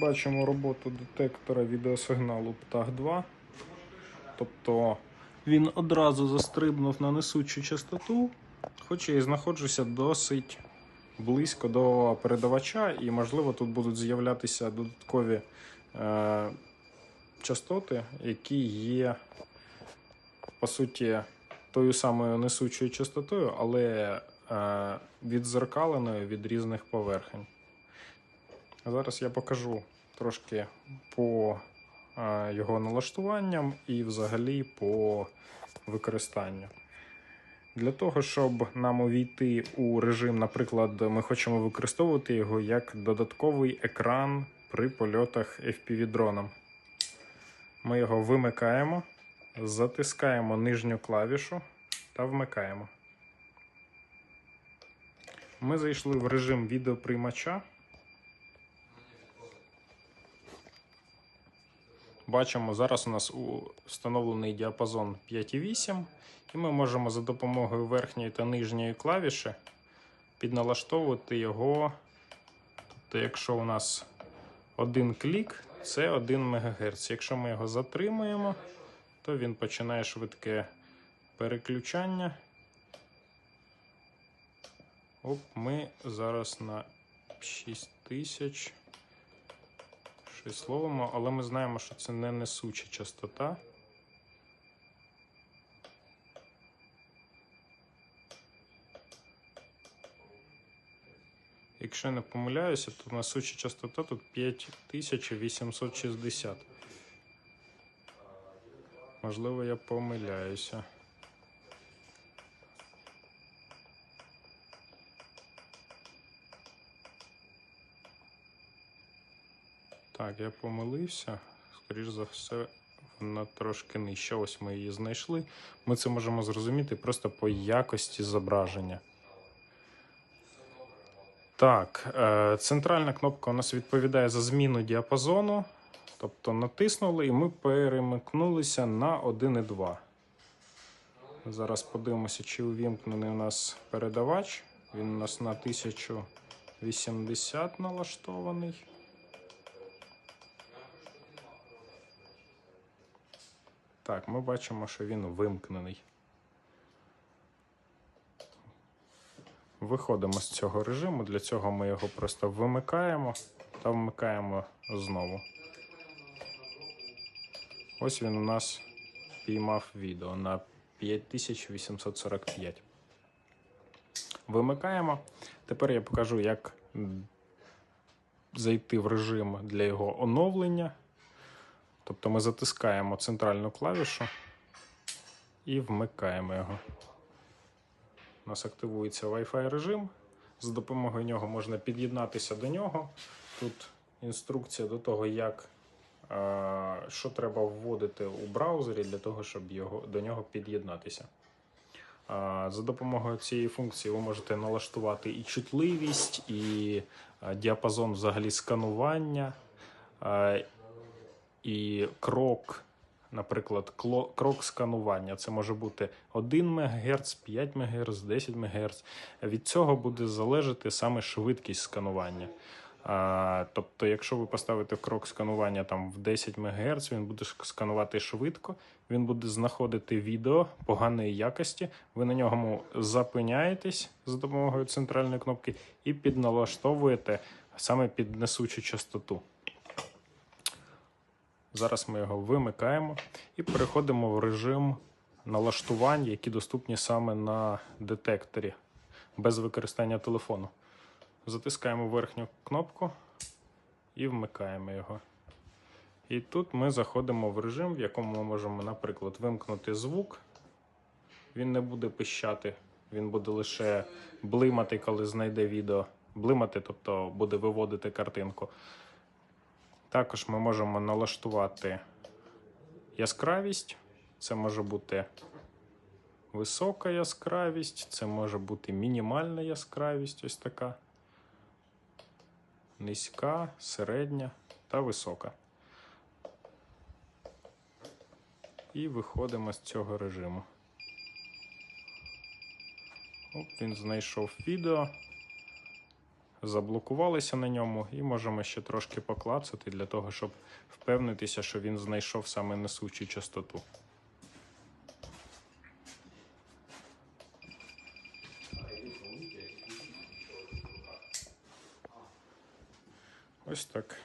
бачимо роботу детектора відеосигналу птах-2. Тобто він одразу застрибнув на несучу частоту, хоч я і знаходжуся досить близько до передавача, і, можливо, тут будуть з'являтися додаткові е, частоти, які є, по суті, тою самою несучою частотою, але е, відзеркаленою від різних поверхень. Зараз я покажу трошки по е, його налаштуванням і взагалі по використанню. Для того, щоб нам увійти у режим, наприклад, ми хочемо використовувати його як додатковий екран при польотах FPV-дроном. Ми його вимикаємо, затискаємо нижню клавішу та вмикаємо. Ми зайшли в режим відеоприймача. Бачимо, зараз у нас встановлений діапазон 5,8, і ми можемо за допомогою верхньої та нижньої клавіші підналаштовувати його. Тобто, якщо у нас один клік, це 1 МГц. Якщо ми його затримуємо, то він починає швидке переключання. Оп, ми зараз на 6000. Щось ловимо, але ми знаємо, що це не несуча частота. Якщо я не помиляюся, то несуча частота тут 5860. Можливо, я помиляюся. Так, я помилився. Скоріш за все, вона трошки нижча. Ось ми її знайшли. Ми це можемо зрозуміти просто по якості зображення. Так, е, центральна кнопка у нас відповідає за зміну діапазону. Тобто натиснули і ми перемикнулися на 1,2. Зараз подивимося, чи увімкнений у нас передавач. Він у нас на 1080 налаштований. Так, ми бачимо, що він вимкнений. Виходимо з цього режиму. Для цього ми його просто вимикаємо та вмикаємо знову. Ось він у нас піймав відео на 5845. Вимикаємо. Тепер я покажу, як зайти в режим для його оновлення. Тобто ми затискаємо центральну клавішу і вмикаємо його. У нас активується Wi-Fi режим. За допомогою нього можна під'єднатися до нього. Тут інструкція до того, як е, що треба вводити у браузері для того, щоб його, до нього під'єднатися. Е, За допомогою цієї функції ви можете налаштувати і чутливість, і е, діапазон взагалі сканування, і крок, наприклад, крок сканування. Це може бути 1 МГц, 5 МГц, 10 МГц. Від цього буде залежати саме швидкість сканування. А, тобто, якщо ви поставите крок сканування там в 10 МГц, він буде сканувати швидко, він буде знаходити відео поганої якості. Ви на ньому запиняєтесь за допомогою центральної кнопки і підналаштовуєте саме під несучу частоту. Зараз ми його вимикаємо і переходимо в режим налаштувань, які доступні саме на детекторі без використання телефону. Затискаємо верхню кнопку і вмикаємо його. І тут ми заходимо в режим, в якому ми можемо, наприклад, вимкнути звук. Він не буде пищати, він буде лише блимати, коли знайде відео. Блимати, тобто буде виводити картинку. Також ми можемо налаштувати яскравість. Це може бути висока яскравість, це може бути мінімальна яскравість, ось така. Низька, середня та висока. І виходимо з цього режиму. Оп, він знайшов відео. Заблокувалися на ньому, і можемо ще трошки поклацати для того, щоб впевнитися, що він знайшов саме несучу частоту. Ось так.